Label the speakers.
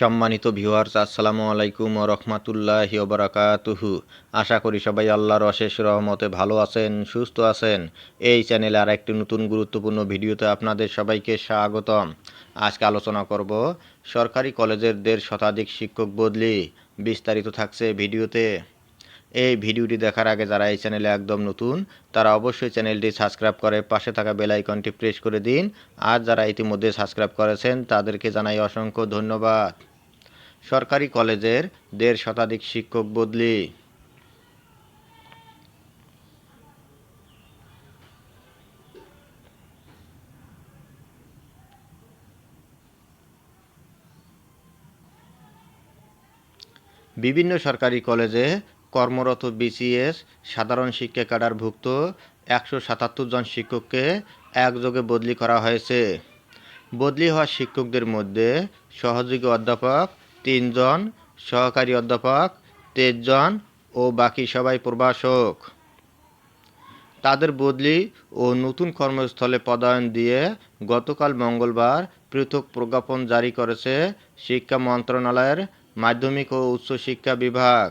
Speaker 1: সম্মানিত ভিউয়ার্স আসসালামু আলাইকুম ও রহমাতুল্লাহি ওবরাকাতুহু আশা করি সবাই আল্লাহর অশেষ রহমতে ভালো আছেন, সুস্থ আছেন। এই চ্যানেলে আর একটি নতুন গুরুত্বপূর্ণ ভিডিওতে আপনাদের সবাইকে স্বাগতম। আজকে আলোচনা করব সরকারি কলেজের দেড় শতাধিক শিক্ষক বদলি বিস্তারিত থাকছে ভিডিওতে। এই ভিডিওটি দেখার আগে যারা এই চ্যানেলে একদম নতুন, তারা অবশ্যই চ্যানেলটি সাবস্ক্রাইব করে পাশে থাকা বেল আইকনটি প্রেস করে দিন। আর যারা ইতিমধ্যে সাবস্ক্রাইব করেছেন, তাদেরকে জানাই অসংখ্য ধন্যবাদ। সরকারি কলেজের দেড় শতাধিক শিক্ষক বদলি। বিভিন্ন সরকারি কলেজে কর্মরত বিসিএস সাধারণ শিক্ষা ক্যাডারভুক্ত একশো সাতাত্তর জন শিক্ষককে একযোগে বদলি করা হয়েছে। বদলি হওয়া শিক্ষকদের মধ্যে সহযোগী অধ্যাপক তিনজন, সহকারী অধ্যাপক, তেইশজন ও বাকি সবাই প্রভাষক। তাদের বদলি ও নতুন কর্মস্থলে পদায়ন দিয়ে গতকাল মঙ্গলবার পৃথক প্রজ্ঞাপন জারি করেছে শিক্ষা মন্ত্রণালয়ের মাধ্যমিক ও উচ্চশিক্ষা বিভাগ।